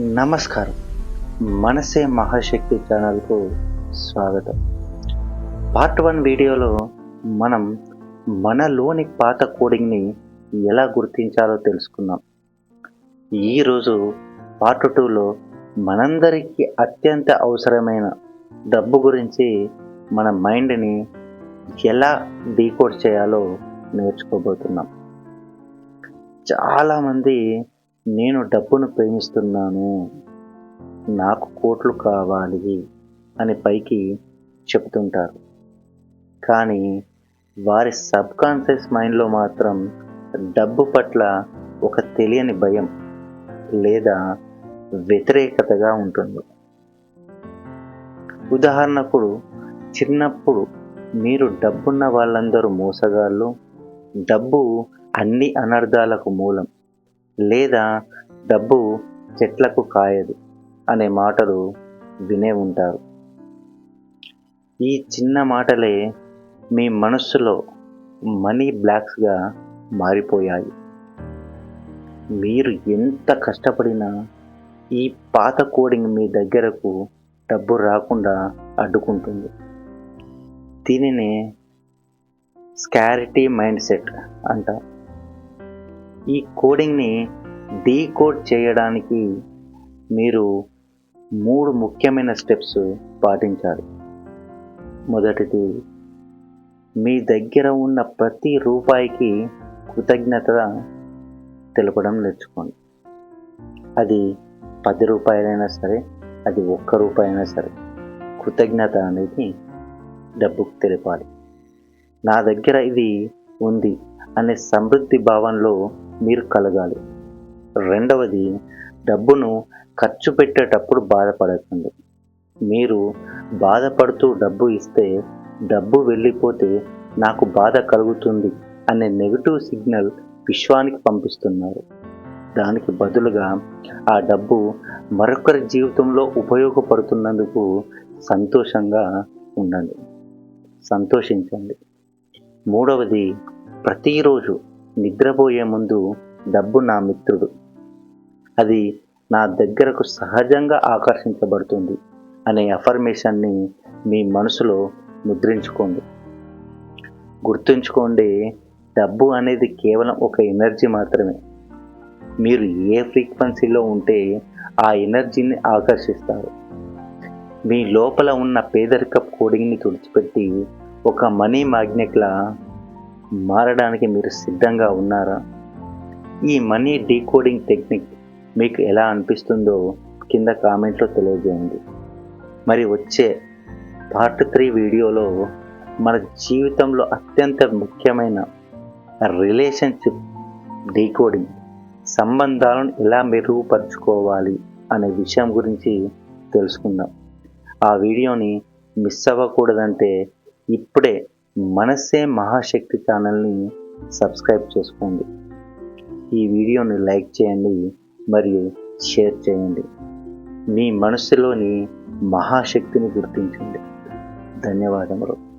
నమస్కారం. మనసే మహాశక్తి ఛానల్కు స్వాగతం. పార్ట్ వన్ వీడియోలో మనం మనలోని పాత కోడింగ్ని ఎలా గుర్తించాలో తెలుసుకున్నాం ఈరోజు పార్ట్ టూలో మనందరికీ అత్యంత అవసరమైన డబ్బు గురించి మన మైండ్ని ఎలా డీకోడ్ చేయాలో నేర్చుకోబోతున్నాం. చాలామంది నేను డబ్బును ప్రేమిస్తున్నాను. నాకు కోట్లు కావాలి అని పైకి చెప్తుంటారు కానీ వారి సబ్ కాన్షియస్ మైండ్లో మాత్రం డబ్బు పట్ల ఒక తెలియని భయం లేదా వ్యతిరేకతగా ఉంటుంది. ఉదాహరణకు చిన్నప్పుడు మీరు డబ్బున్న వాళ్ళందరూ మోసగాళ్ళు. డబ్బు అన్ని అనర్థాలకు మూలం. లేదా డబ్బు చెట్లకు కాయదు అనే మాటలు వినే ఉంటారు. ఈ చిన్న మాటలే మీ మనస్సులో మనీ బ్లాక్స్గా మారిపోయాయి. మీరు ఎంత కష్టపడినా ఈ పాత కోడింగ్ మీ దగ్గరకు డబ్బు రాకుండా అడ్డుకుంటుంది. దీనినే స్కారిటీ మైండ్ సెట్ అంటారు. ఈ కోడింగ్ని డీకోడ్ చేయడానికి మీరు మూడు ముఖ్యమైన స్టెప్స్ పాటించాలి. మొదటిది మీ దగ్గర ఉన్న ప్రతి రూపాయికి కృతజ్ఞత తెలపడం నేర్చుకోండి. అది పది రూపాయలైనా సరే అది ఒక్క రూపాయి అయినా సరే కృతజ్ఞత అనేది డబ్బుకు తెలిపాలి. నా దగ్గర ఇది ఉంది అనే సమృద్ధి భావంలో మీరు కలగాలి. రెండవది డబ్బును ఖర్చు పెట్టేటప్పుడు బాధపడకండి. మీరు బాధపడుతూ డబ్బు ఇస్తే డబ్బు వెళ్ళిపోతే నాకు బాధ కలుగుతుంది అనే నెగిటివ్ సిగ్నల్ విశ్వానికి పంపిస్తున్నారు. దానికి బదులుగా ఆ డబ్బు మరొకరి జీవితంలో ఉపయోగపడుతున్నందుకు సంతోషంగా ఉండండి. సంతోషించండి. మూడవది ప్రతిరోజు నిద్రపోయే ముందు డబ్బు నా మిత్రుడు. అది నా దగ్గరకు సహజంగా ఆకర్షించబడుతుంది అనే అఫర్మేషన్ని మీ మనసులో ముద్రించుకోండి. గుర్తుంచుకోండి డబ్బు అనేది కేవలం ఒక ఎనర్జీ మాత్రమే. మీరు ఏ ఫ్రీక్వెన్సీలో ఉంటే ఆ ఎనర్జీని ఆకర్షిస్తారు. మీ లోపల ఉన్న పేదరిక కోడింగ్ని తుడిచిపెట్టి ఒక మనీ మ్యాగ్నెట్లా మారడానికి మీరు సిద్ధంగా ఉన్నారా? ఈ మనీ డీకోడింగ్ టెక్నిక్ మీకు ఎలా అనిపిస్తుందో కింద కామెంట్లో తెలియజేయండి. మరి వచ్చే పార్ట్ త్రీ వీడియోలో మన జీవితంలో అత్యంత ముఖ్యమైన రిలేషన్షిప్ డీకోడింగ్ సంబంధాలను ఎలా మెరుగుపరుచుకోవాలి అనే విషయం గురించి తెలుసుకుందాం. ఆ వీడియోని మిస్ అవ్వకూడదంటే ఇప్పుడే మనసే మహాశక్తి ఛానల్ని సబ్స్క్రైబ్ చేసుకోండి. ఈ వీడియోని లైక్ చేయండి మరియు షేర్ చేయండి. మీ మనసులోని మహాశక్తిని గుర్తించండి. ధన్యవాదములు.